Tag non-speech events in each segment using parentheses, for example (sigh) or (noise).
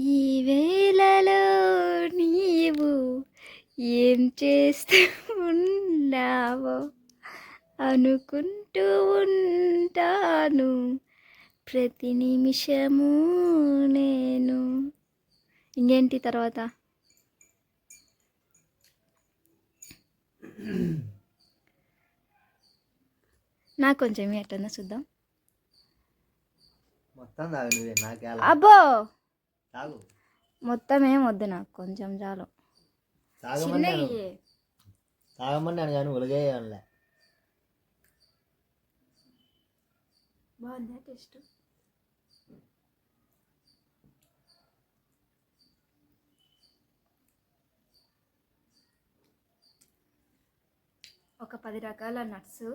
ఈ వేళలో నీవు ఏం చేస్తూ ఉన్నావో అనుకుంటూ ఉంటాను. ప్రతి నిమిషము నేను. ఇంకేంటి తర్వాత? నాకు కొంచెం ఎట్లన్నా చూద్దాం. అబ్బో! మొత్తం ఏం వద్దు నాకు కొంచెం చాలు. తాగమన్నాను కానీ ఉలగేయలే బాగుందా టేస్ట్? ఒక పది రకాల నట్స్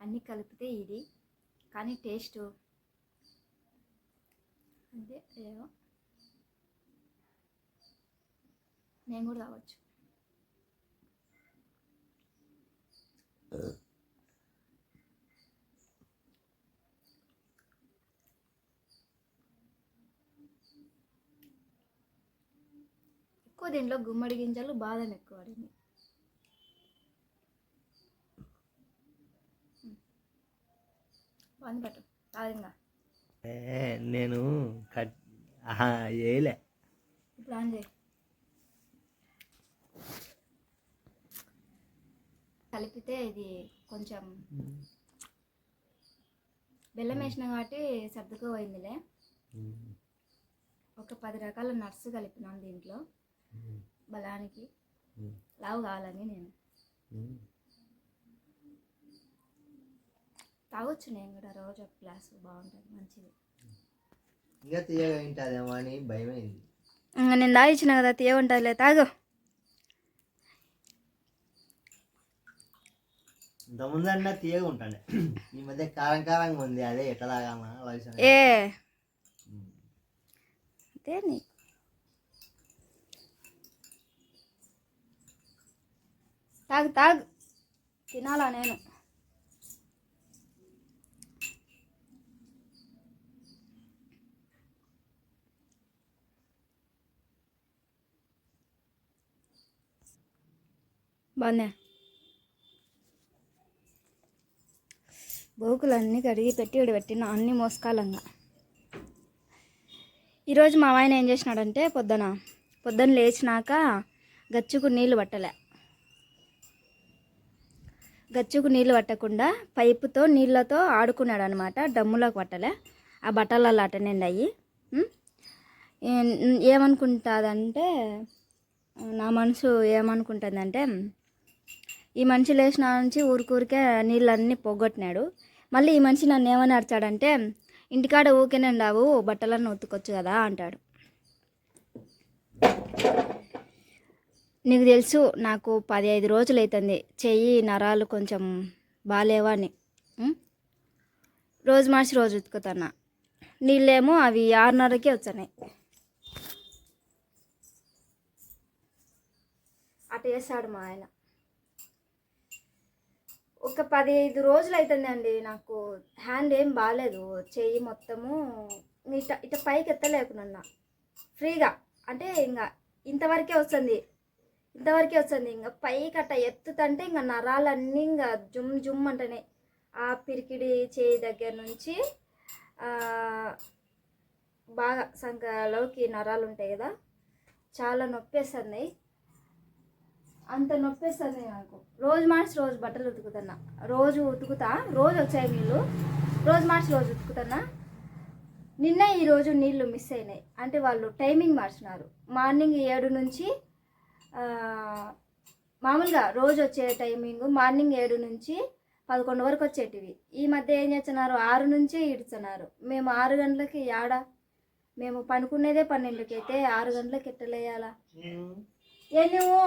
అన్నీ కలిపితే ఇది. కానీ టేస్ట్ అంతే ఏదో నేను కూడా తాగొచ్చు. ఎక్కువ దీంట్లో గుమ్మడి గింజలు బాదం ఎక్కువ పడింది. బాగుంది పట్టు. తాగిందా? నేను కట్ వేయలే కలిపితే ఇది కొంచెం బెల్లం వేసిన కాబట్టి సర్దుకు పోయిందిలే. ఒక పది రకాల నట్స్ కలిపినాను దీంట్లో. బలానికి. లావు కావాలని నేను. తాగొచ్చు నేను కూడా రోజు ఒక గ్లాసు బాగుంటుంది మంచిది. ఇంకా తీయగా వింటాదేమో అని భయమైంది. ఇంకా నేను తాగిచ్చిన కదా తీయగుంటుందిలే తాగు. ఇంతకుముందు అన్నా తీయగా ఉంటాను ఈ మధ్య కారం కారంగా ఉంది అదే ఎట్లా తాగామా ఏ? అంతే నీకు. తాగు తాగు. తినాలా నేను? బాగున్నా బోకులన్నీ కడిగి పెట్టి ఇక్కడ పెట్టిన అన్ని మోసకాలంగా. ఈరోజు మా ఆయన ఏం చేసినాడంటే పొద్దున పొద్దున లేచినాక గచ్చుకు నీళ్ళు పట్టలే. గచ్చుకు నీళ్ళు పట్టకుండా పైపుతో నీళ్ళతో ఆడుకున్నాడు అనమాట డమ్ములోకి పట్టలే. ఆ బట్టలలో అటెండ్ అయ్యి ఏమనుకుంటుందంటే నా మనసు ఏమనుకుంటుందంటే ఈ మనిషి లేచిన నుంచి ఊరికూరికే నీళ్ళన్నీ పోగొట్టినాడు. మళ్ళీ ఈ మనిషి నన్ను ఏమని అరిచాడంటే ఇంటికాడ ఊకేనే ఉండావు బట్టలన్నీ ఉతుకొచ్చు కదా అంటాడు. నీకు తెలుసు నాకు పదిహేను రోజులు అవుతుంది చెయ్యి నరాలు కొంచెం బాగాలేవా అని రోజు మార్చి రోజు ఉతుకుతున్నా. నీళ్ళేమో అవి ఆరున్నరకే వచ్చినాయి అటు వేసాడు మా ఆయన. ఒక పదిహేను రోజులు అవుతుందండి నాకు హ్యాండ్ ఏం బాగాలేదు చెయ్యి మొత్తము ఇట ఇట పైకి ఎత్తలేకున్నా ఫ్రీగా అంటే ఇంకా ఇంతవరకే వస్తుంది ఇంతవరకే వస్తుంది ఇంకా పైకి అట్ట ఎత్తుతంటే ఇంకా నరాలన్నీ ఇంకా జుమ్ జుమ్ అంటనే. ఆ పిరికిడి చేయి దగ్గర నుంచి బాగా సంఖలోకి నరాలు ఉంటాయి కదా చాలా నొప్పేస్తుంది అంత నొప్పేస్తుంది నాకు. రోజు మార్చి రోజు బట్టలు ఉతుకుతున్నా. రోజు ఉతుకుతా రోజు వచ్చాయి నీళ్ళు. రోజు మార్చి రోజు ఉతుకుతున్నా. నిన్న ఈరోజు నీళ్ళు మిస్ అయినాయి. అంటే వాళ్ళు టైమింగ్ మార్చినారు. మార్నింగ్ ఏడు నుంచి మామూలుగా రోజు వచ్చే టైమింగ్ మార్నింగ్ ఏడు నుంచి పదకొండు వరకు వచ్చేటివి. ఈ మధ్య ఏం చేస్తున్నారు? ఆరు నుంచి ఇడుతున్నారు మేము ఆరు గంటలకి ఆడ మేము పనుకునేదే పన్నెండుకి అయితే ఆరు గంటలకి ఎట్టలేయాలా ఏ నువ్వు?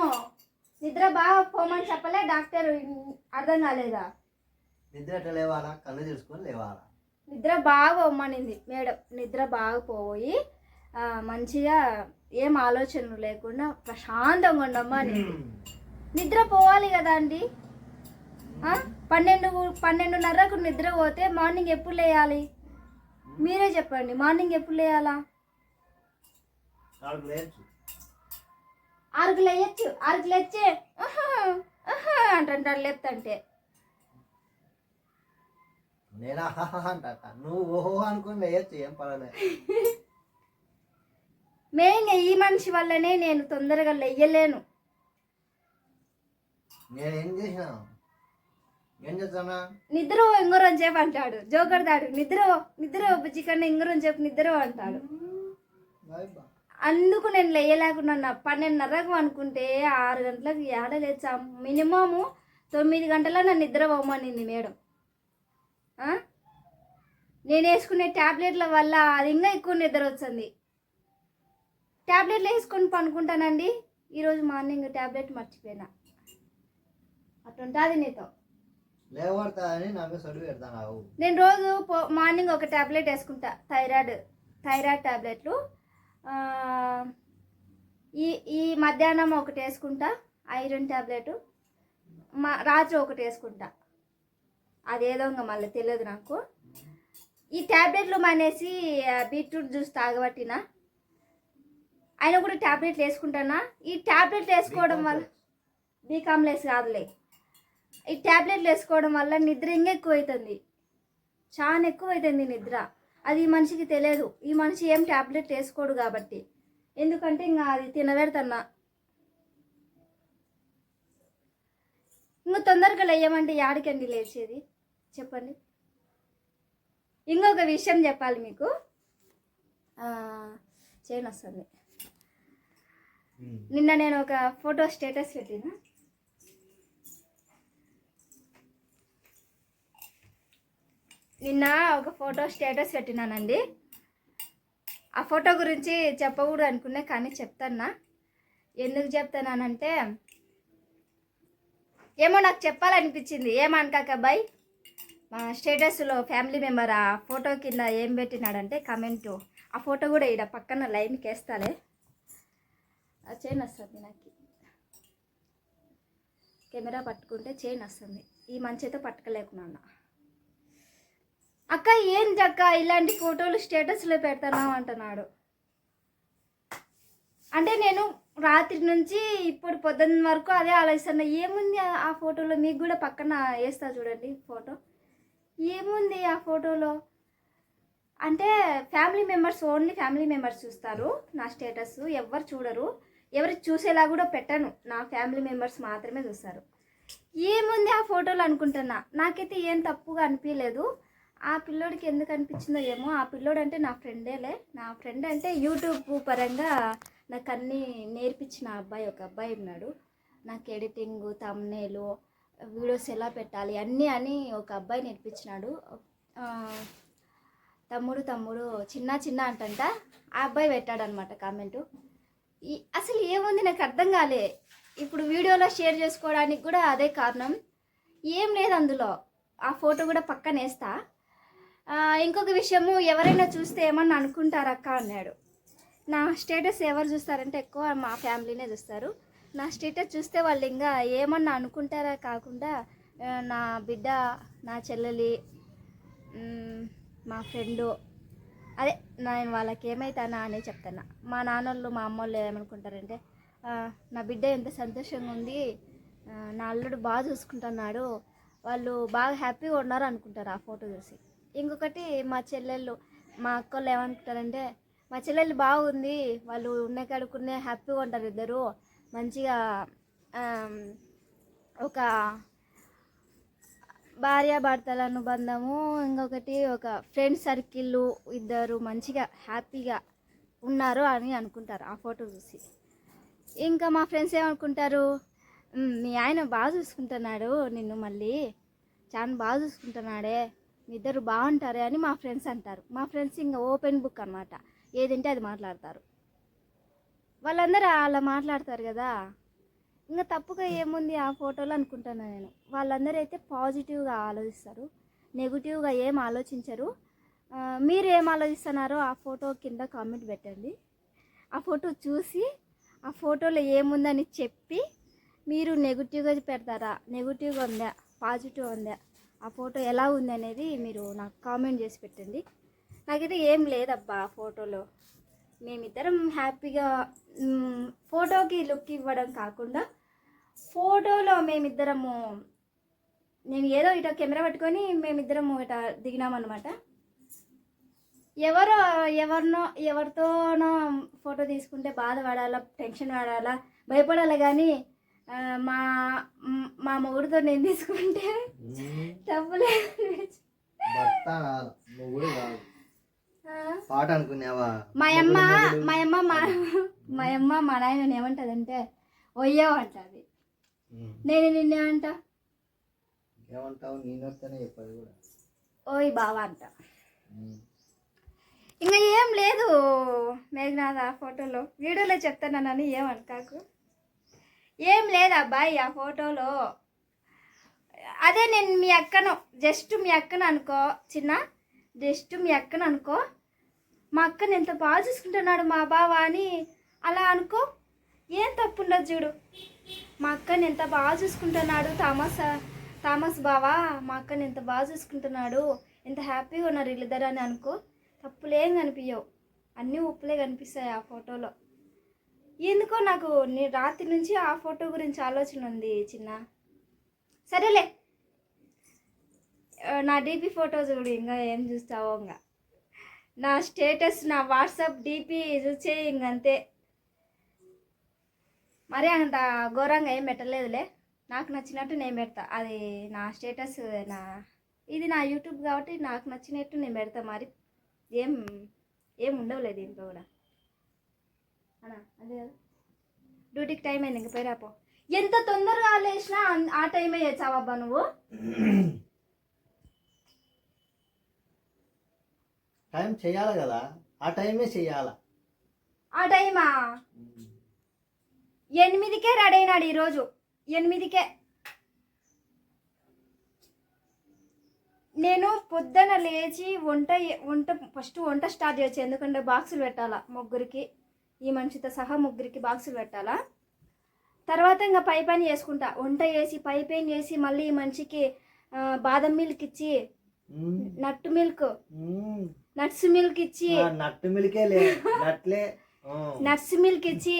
నిద్ర బాగా పోమని చెప్పలే డాక్టర్ అర్థం కాలేదా? నిద్ర ఎట్లా లేవాలా? కళ్ళు తెలుసుకొని లేవాలా? నిద్ర బాగా పోమనింది మేడం. నిద్ర బాగా పోయి మంచిగా ఏం ఆలోచనలు లేకుండా ప్రశాంతంగా ఉండమ్మా నిద్ర పోవాలి కదా అండి? పన్నెండు పన్నెండున్నరకు నిద్ర పోతే మార్నింగ్ ఎప్పుడు లేయాలి? మీరే చెప్పండి మార్నింగ్ ఎప్పుడు లేయాలా? ఆరుకు లేయచ్చు ఆరుకు లేచే అంటుంటాడు లేపుతంటే నేను? అంట నువ్వు ఓహో అనుకుని లేయచ్చు ఏం పర్వాలేదు. (laughs) మెయిన్ ఈ మనిషి వల్లనే నేను తొందరగా లెయ్యలేను. నేనేం చేసినా? ఏం చేస్తానా? నిద్ర ఇంగురం చెప్పు అంటాడు. జోకడతాడు నిద్ర నిద్ర బుజ్జి కన్నా ఇంగురం చెప్పు నిద్ర అంటాడు. అందుకు నేను లేయలేకున్నా పన్నెండున్నరకు అనుకుంటే ఆరు గంటలకు ఏడ లేచా? మినిమము తొమ్మిది గంటల నా నిద్ర పోమనింది మేడం? నేను వేసుకునే ట్యాబ్లెట్ల వల్ల అది ఇంకా ఎక్కువ నిద్ర వచ్చింది. ట్యాబ్లెట్లు వేసుకొని పనుకుంటానండి. ఈరోజు మార్నింగ్ ట్యాబ్లెట్ మర్చిపోయినా. అట్లుంటుంది నీతో. నేను రోజు పో మార్నింగ్ ఒక ట్యాబ్లెట్ వేసుకుంటా. థైరాయిడ్ థైరాయిడ్ ట్యాబ్లెట్లు ఈ ఈ మధ్యాహ్నం ఒకటి వేసుకుంటా ఐరన్ ట్యాబ్లెట్ మా రాత్రి ఒకటి వేసుకుంటా. అదేదో ఇంకా మళ్ళీ తెలియదు నాకు. ఈ ట్యాబ్లెట్లు మానేసి బీట్రూట్ జ్యూస్ తాగబట్టిన ఆయన కూడా ట్యాబ్లెట్లు వేసుకుంటానా? ఈ ట్యాబ్లెట్లు వేసుకోవడం వల్ల బీ కాదులే. ఈ ట్యాబ్లెట్లు వేసుకోవడం వల్ల నిద్ర ఇంకా ఎక్కువ అవుతుంది చాలా ఎక్కువ అవుతుంది నిద్ర. అది ఈ మనిషికి తెలియదు. ఈ మనిషి ఏం ట్యాబ్లెట్ వేసుకోడు కాబట్టి. ఎందుకంటే ఇంకా అది తినబెడతన్నా. ఇంకా తొందరగా లేయమంటే యాడికండి లేచేది? చెప్పండి. ఇంకొక విషయం చెప్పాలి మీకు. చేయను వస్తుంది నిన్న నేను ఒక ఫోటో స్టేటస్ పెట్టిన. నిన్న ఒక ఫోటో స్టేటస్ పెట్టినానండి. ఆ ఫోటో గురించి చెప్పకూడదు అనుకునే కానీ చెప్తానా ఎందుకు చెప్తానంటే ఏమో నాకు చెప్పాలనిపించింది. ఏమనకాక అబ్బాయి? మా స్టేటస్లో ఫ్యామిలీ మెంబర్ ఆ ఫోటో కింద ఏం పెట్టినాడంటే కమెంటు. ఆ ఫోటో కూడా ఇక్కడ పక్కన లైన్కి వేస్తాలే. ఆ చైన్ వస్తుంది నాకు. కెమెరా పట్టుకుంటే చైన్ వస్తుంది. ఈ మంచితో పట్టుకోలేకున్నా అక్క ఏం అక్క ఇలాంటి ఫోటోలు స్టేటస్లో పెడతాను అంటున్నాడు. అంటే నేను రాత్రి నుంచి ఇప్పుడు పొద్దున్న వరకు అదే ఆలోచిస్తున్నా. ఏముంది ఆ- ఆ ఫోటోలో? మీకు కూడా పక్కన వేస్తా చూడండి ఫోటో. ఏముంది ఆ ఫోటోలో? అంటే family members only family members చూస్తారు నా స్టేటస్. ఎవరు చూడరు. ఎవరు చూసేలా కూడా పెట్టను. నా ఫ్యామిలీ మెంబర్స్ మాత్రమే చూస్తారు. ఏముంది ఆ ఫోటోలు అనుకుంటున్నా? నాకైతే ఏం తప్పుగా అనిపించలేదు ఆ పిల్లోడికి ఎందుకు అనిపించిందో ఏమో ఆ పిల్లోడు అంటే నా ఫ్రెండేలే. నా ఫ్రెండ్ అంటే యూట్యూబ్ పరంగా నాకు అన్నీ నేర్పించిన అబ్బాయి ఒక అబ్బాయి ఉన్నాడు. నాకు ఎడిటింగ్ తమ్నేలు వీడియోస్ ఎలా పెట్టాలి అన్నీ అని ఒక అబ్బాయి నేర్పించినాడు. తమ్ముడు తమ్ముడు చిన్న చిన్న అంటంట. ఆ అబ్బాయి పెట్టాడనమాట కామెంటు. ఈ అసలు ఏముంది నాకు అర్థం కాలే. ఇప్పుడు వీడియోలో షేర్ చేసుకోవడానికి కూడా అదే కారణం. ఏం లేదు అందులో. ఆ ఫోటో కూడా పక్కనేస్తా. ఇంకొక విషయము ఎవరైనా చూస్తే ఏమన్నా అనుకుంటారక్క అన్నాడు. నా స్టేటస్ ఎవరు చూస్తారంటే ఎక్కువ మా ఫ్యామిలీనే చూస్తారు. నా స్టేటస్ చూస్తే వాళ్ళు ఇంకా ఏమన్నా అనుకుంటారా కాకుండా నా బిడ్డ నా చెల్లెలి మా ఫ్రెండు అదే నేను వాళ్ళకి ఏమైతానా అని చెప్తాను మా నాన్నోళ్ళు మా అమ్మోళ్ళు ఏమనుకుంటారంటే నా బిడ్డ ఎంత సంతోషంగా ఉంది నా అల్లుడు బాగా చూసుకుంటున్నాడు వాళ్ళు బాగా హ్యాపీగా ఉన్నారు అనుకుంటారు ఆ ఫోటో చూసి. ఇంకొకటి మా చెల్లెళ్ళు మా అక్కలు ఏమనుకుంటారంటే మా చెల్లెళ్ళు బాగుంది వాళ్ళు ఉన్న కడుకునే హ్యాపీగా ఉంటారు ఇద్దరు మంచిగా ఒక ఒక భార్యాభర్తల అనుబంధము ఇంకొకటి ఒక ఫ్రెండ్ సర్కిల్ ఇద్దరు మంచిగా హ్యాపీగా ఉన్నారు అని అనుకుంటారు ఆ ఫోటో చూసి. ఇంకా మా ఫ్రెండ్స్ ఏమనుకుంటారు మీ ఆయన బాగా చూసుకుంటున్నాడు నిన్ను మళ్ళీ చాలా బాగా చూసుకుంటున్నాడే మీ ఇద్దరు బాగుంటారే అని మా ఫ్రెండ్స్ అంటారు. మా ఫ్రెండ్స్ ఇంకా ఓపెన్ బుక్ అనమాట ఏదంటే అది మాట్లాడతారు. వాళ్ళందరూ అలా మాట్లాడతారు కదా. ఇంకా తప్పుగా ఏముంది ఆ ఫోటోలో అనుకుంటాను నేను. వాళ్ళందరూ అయితే పాజిటివ్గా ఆలోచిస్తారు. నెగిటివ్గా ఏం ఆలోచించరు. మీరు ఏం ఆలోచిస్తున్నారో ఆ ఫోటో కింద కామెంట్ పెట్టండి. ఆ ఫోటో చూసి ఆ ఫోటోలో ఏముందని చెప్పి మీరు నెగిటివ్గా పెడతారా? నెగిటివ్గా ఉందా? పాజిటివ్ ఉందా? ఆ ఫోటో ఎలా ఉంది అనేది మీరు నాకు కామెంట్ చేసి పెట్టండి. నాకైతే ఏం లేదబ్బా ఆ ఫోటోలో. మేమిద్దరం హ్యాపీగా ఫోటోకి లుక్ ఇవ్వడం కాకుండా ఫోటోలో మేమిద్దరము నేను ఏదో ఇట కెమెరా పట్టుకొని మేమిద్దరము ఇట దిగినామన్నమాట. ఎవరో ఎవరినో ఎవరితోనో ఫోటో తీసుకుంటే బాధపడాలా టెన్షన్ పడాలా భయపడాలా కానీ మా మ్, మొగుడితో నేను తీసుకుంటే ఆ, పాట అనుకున్నావా? మా అమ్మ మా అమ్మ మా మా అమ్మ మా నాయన ఏమంటదంటే ఒయ్యో అంటది ఉమ్. నేను నిన్నేమంట? ఏమంటావు? నేను వస్తేనే చెప్పదు కూడా. ఓయ్ బావా అంట. ఇంకా ఏం లేదు మేఘనాథ్ ఫోటోలో. వీడియోలో చెప్తానని ఏమనుకాకు ఏం లేదు అబ్బాయి ఆ ఫోటోలో? అదే నేను మీ అక్కను జస్ట్ మీ అక్కను అనుకో చిన్న జస్ట్ మీ అక్కను అనుకో. మా అక్కని ఎంత బాగా చూసుకుంటున్నాడు మా బావ అని అలా అనుకో. ఏం తప్పు ఉండదు చూడు. మా అక్కని ఎంత బాగా చూసుకుంటున్నాడు థామస్ థామస్ బావా మా అక్కని ఎంత బాగా చూసుకుంటున్నాడు ఎంత హ్యాపీగా ఉన్నారు వీళ్ళిద్దరు అని అనుకో. తప్పులేం కనిపించవు అన్నీ ఉప్పులే కనిపిస్తాయి ఆ ఫోటోలో. ఎందుకో నాకు నేను రాత్రి నుంచి ఆ ఫోటో గురించి ఆలోచన ఉంది చిన్న. సరేలే. నా డీపీ ఫోటో చూడు ఇంకా ఏం చూస్తావో ఇంకా. నా స్టేటస్ నా వాట్సాప్ డీపీ చూసే ఇంకంతే మరే అంత ఘోరంగా ఏం పెట్టలేదులే. నాకు నచ్చినట్టు నేను పెడతా. అది నా స్టేటస్ నా ఇది నా యూట్యూబ్ కాబట్టి నాకు నచ్చినట్టు నేను పెడతా. మరి ఏం ఏం ఉండవులే దీంట్లో కూడా. కదా. డ్యూటీకి టైం అయింది ఇంక పోయిరాపో ఎంత తొందరగా లేచినా ఆ టైమే చేసావబ్బా నువ్వు? టైం చేయాలి కదా ఆ టైమే చేయాల? ఆ టైమా? ఎనిమిదికే రెడీ అయినాడు ఈరోజు. ఎనిమిదికే. నేను పొద్దున లేచి వంట వంట ఫస్ట్ వంట స్టార్ట్ చేయొచ్చు ఎందుకంటే బాక్సులు పెట్టాలా ముగ్గురికి. ఈ మనిషితో సహా ముగ్గురికి బాక్సులు పెట్టాలా? తర్వాత ఇంకా పై పని చేసుకుంటా. వంట చేసి పై పని చేసి మళ్ళీ ఈ మనిషికి బాదం మిల్క్ ఇచ్చి. నట్టు మిల్క్. నట్స్ మిల్క్ ఇచ్చి మిలికే నట్లే. ఆ. నట్స్ మిల్క్ ఇచ్చి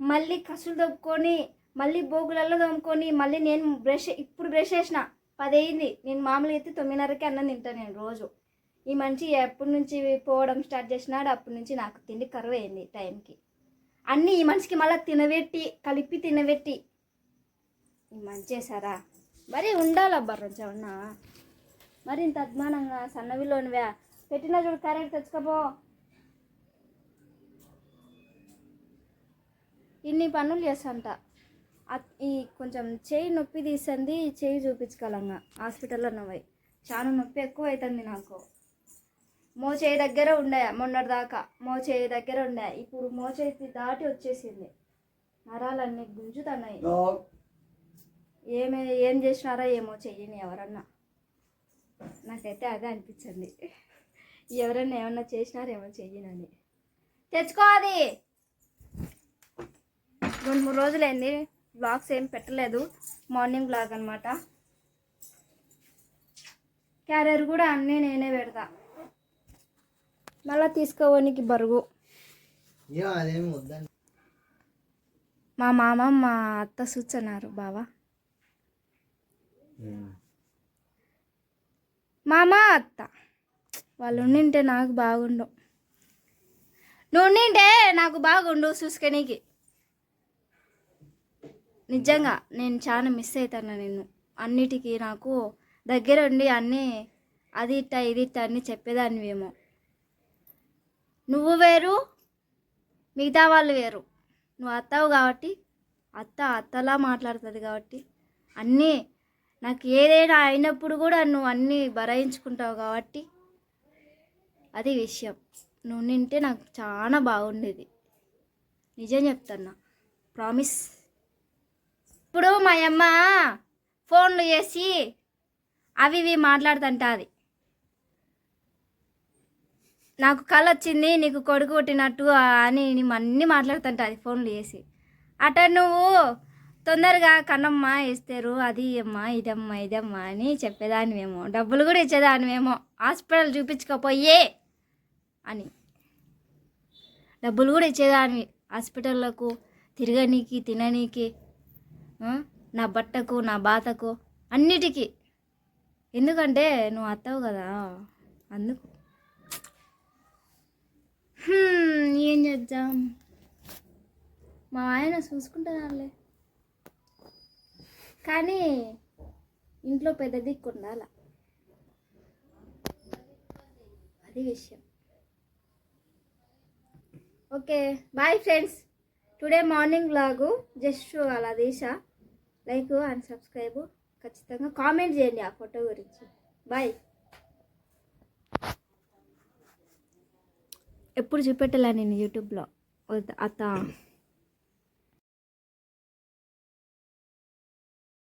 మళ్ళీ కసులు దొబ్బుకొని మళ్ళీ బోగులలో దొమ్ముకొని మళ్ళీ నేను బ్రష్ ఇప్పుడు బ్రష్ చేసిన. పది అయింది. నేను మామూలుగా అయితే తొమ్మిదిన్నరకి అన్నం తింటాను నేను రోజు. ఈ మనిషి ఎప్పటి నుంచి పోవడం స్టార్ట్ చేసినాడు అప్పటి నుంచి నాకు తిండి కరువు అయింది టైంకి. అన్నీ ఈ మనిషికి మళ్ళీ తినబెట్టి కలిపి తినబెట్టి. ఈ మంచి మరి ఉండాలబ్బా కొంచెం మరి ఇంత అద్మానంగా సన్నవిలోనివే పెట్టిన చూడు కరెక్ట్ తెచ్చుకోపో. ఇన్ని పనులు చేస్తంట. ఈ కొంచెం చేయి నొప్పి తీసింది చేయి చూపించుకోవాలంగా హాస్పిటల్లో నవ్వాయి చాలా నొప్పి ఎక్కువ అవుతుంది నాకు. మో చేయి దగ్గర ఉండే మొన్నటి దాకా మో చేయి దగ్గర ఉండే. ఇప్పుడు మో చేతి దాటి వచ్చేసింది. నరాలన్నీ గుంజుతున్నాయి. ఏమే ఏం చేసినారో ఏమో చెయ్యని ఎవరన్నా. నాకైతే అదే అనిపించింది. ఎవరన్నా ఏమన్నా చేసినారేమో చెయ్యనని. తెచ్చుకో అది రెండు మూడు రోజులైంది. బ్లాగ్స్ ఏం పెట్టలేదు. మార్నింగ్ బ్లాగ్ అనమాట క్యారియర్ కూడా అన్నీ నేనే పెడతా. మళ్ళీ తీసుకోవడానికి బరువు. మా మామ మా అత్త సూచన్నారు బావా. మామ అత్త వాళ్ళు ఉండింటే నాకు బాగుండు. నువ్వు ఉండింటే నాకు బాగుండు చూసుకనీకి. నిజంగా నేను చాలా మిస్ అవుతాను నిన్ను. అన్నిటికీ నాకు దగ్గర ఉండి అన్నీ అది ఇట్ట ఇది ఇట్ట అన్నీ చెప్పేదానివేమో. నువ్వు వేరు మిగతా వాళ్ళు వేరు. నువ్వు అత్తావు కాబట్టి అత్త అత్తలా మాట్లాడుతుంది కాబట్టి అన్నీ నాకు ఏదైనా అయినప్పుడు కూడా నువ్వు అన్నీ భరాయించుకుంటావు కాబట్టి అది విషయం. నువ్వు నింటే నాకు చాలా బాగుండేది. నిజం చెప్తున్నా. ప్రామిస్. ఇప్పుడు మా అమ్మ ఫోన్లు చేసి అవి ఇవి మాట్లాడుతుంటుంది. నాకు కళ వచ్చింది నీకు కొడుకు కొట్టినట్టు అని నేను అన్నీ మాట్లాడుతుంటుంది ఫోన్లు చేసి. అట నువ్వు తొందరగా కన్నమ్మా ఇస్తారు అది అమ్మా ఇదమ్మా ఇదమ్మా అని చెప్పేదానివేమో. డబ్బులు కూడా ఇచ్చేదానివేమో. హాస్పిటల్ చూపించకపోయే అని. డబ్బులు కూడా ఇచ్చేదాన్ని హాస్పిటల్లకు తిరగనీకి తిననీకి నా బట్టకు నా బాతకు అన్నిటికీ. ఎందుకంటే నువ్వు అత్తవు కదా అందుకు. ఏం చేద్దాం? మా ఆయన చూసుకుంటున్నారులే కానీ ఇంట్లో పెద్ద దిక్కు ఉండాల. అది విషయం. Okay bye friends. Today morning లాగు జస్ట్ అలా తీసా. Like and subscribe. ఖచ్చితంగా కామెంట్ చేయండి ఆ ఫోటో గురించి. బాయ్. ఎప్పుడు చూపెట్టలే నేను యూట్యూబ్లో. అత్త.